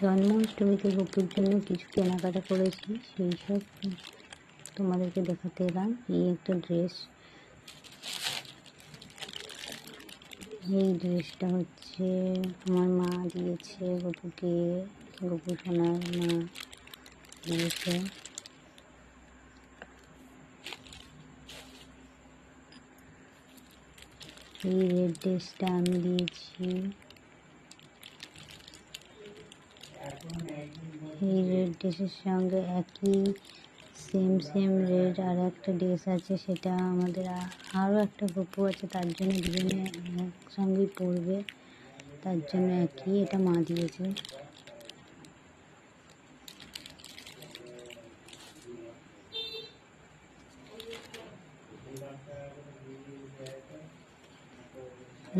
জন্মাষ্টমীতে গোপুর জন্য কিছু কেনাকাটা করেছি, সেই সব তোমাদেরকে দেখাতে এলাম। এই একটা ড্রেস এই ড্রেসটা হচ্ছে আমার মা দিয়েছে গপুকে। গপু সোনার মা দিয়েছে। এই রেড ড্রেসটা আমি দিয়েছি। এই রেড ড্রেসের সঙ্গে একই সেম সেম রেড আর একটা ড্রেস আছে, সেটা আমাদের আরও একটা গপু আছে, তার জন্য দুজনে একসঙ্গেই পরবে, তার জন্য একই, এটা মা দিয়েছে।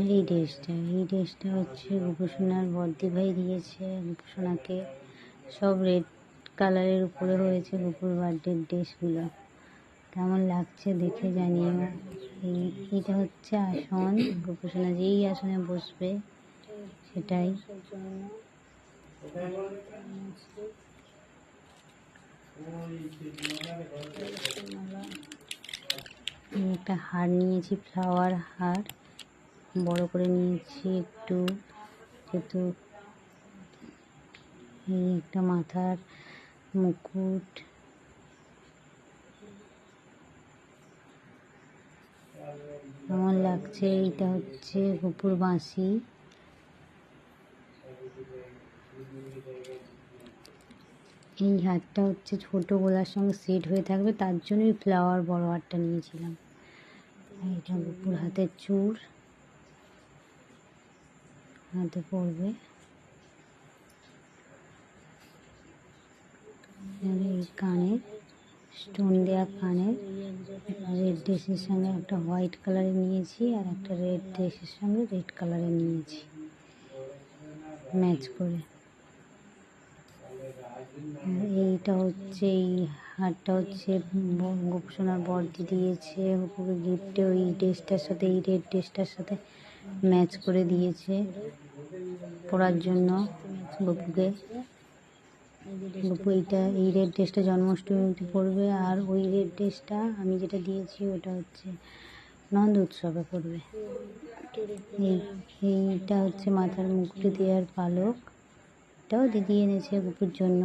এই ড্রেসটা এই ড্রেসটা হচ্ছে গোপুসোনার বর্দি ভাই দিয়েছে। গোপুসোনাকে সব রেড কালারের উপরে হয়েছে গোপুর বার্থডের ড্রেসগুলো। কেমন লাগছে দেখে জানিও। এই, এটা হচ্ছে আসন। গোপুসোনা যেই আসনে বসবে সেটাই। একটা হার নিয়েছি ফ্লাওয়ার হার। বড় করে নিয়েছি একটু, যেহেতু এই একটা মাথার মুকুট। আমার লাগছে? এইটা হচ্ছে গোপুর বাঁশি। এই হারটা হচ্ছে ছোট গোলার সঙ্গে সেট হয়ে থাকবে, তার জন্যই ফ্লাওয়ার বড় হারটা নিয়েছিলাম। এটা গোপুর হাতের চূড় হাতে পড়বে। এই কানের স্টোন দেওয়া কানের রেড ড্রেসের সঙ্গে একটা হোয়াইট কালারের নিয়েছি আর একটা রেড ড্রেসের সঙ্গে রেড কালারের নিয়েছি। ম্যাচ করে। এইটা হচ্ছে, এই হারটা হচ্ছে গোপসোনার বর্দি দিয়েছে গিফটে ওই ড্রেসটার সাথে, এই রেড ড্রেসটার সাথে ম্যাচ করে দিয়েছে। পরার জন্য গপুকে। গপু এইটা, এই রেড ড্রেসটা জন্মাষ্টমীতে পরবে আর ওই রেড ড্রেসটা আমি যেটা দিয়েছি ওটা হচ্ছে নন্দ উৎসবে পরবে এই, এইটা হচ্ছে মাথার মুকুটে দেওয়ার পালক। এটাও দিদি এনেছে গপুর জন্য।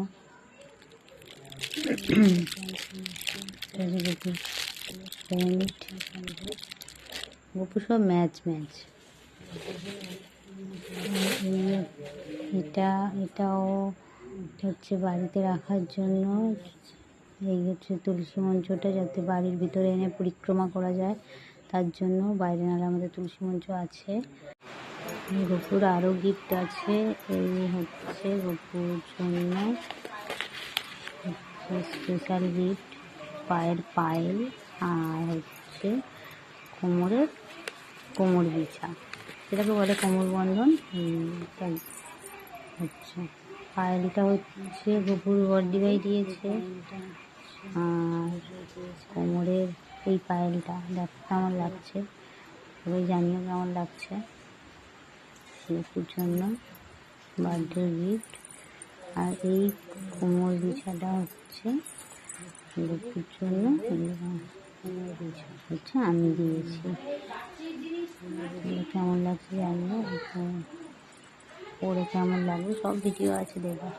গপু সব ম্যাচ ম্যাচ এটা, এটাও হচ্ছে বাড়িতে রাখার জন্য। এই হচ্ছে তুলসী মঞ্চটা যাতে বাড়ির ভিতরে এনে পরিক্রমা করা যায়, তার জন্য বাইরে নাহলে আমাদের তুলসী মঞ্চ আছে। গপুর আরও গিফট আছে, এই হচ্ছে গপুর জন্য স্পেশাল গিফট পায়ের পায়েল আর হচ্ছে কোমরের, কোমর বিছা। সেটাকে বলে কোমর বন্ধন। এইটা হচ্ছে পায়েলটা হচ্ছে গপুর বর্দিভাই দিয়েছে। আর কোমরের এই পায়েলটা, দেখো কেমন লাগছে। সবাই জানিও কেমন লাগছে। গপুর জন্য বার্থডে গিফট। আর এই কোমর বিছাটা হচ্ছে গপুর জন্য। হচ্ছে আমি দিয়েছি। কেমন লাগছে জানিও পরে কেমন লাগবে? সব ভিডিও আছে দেখো।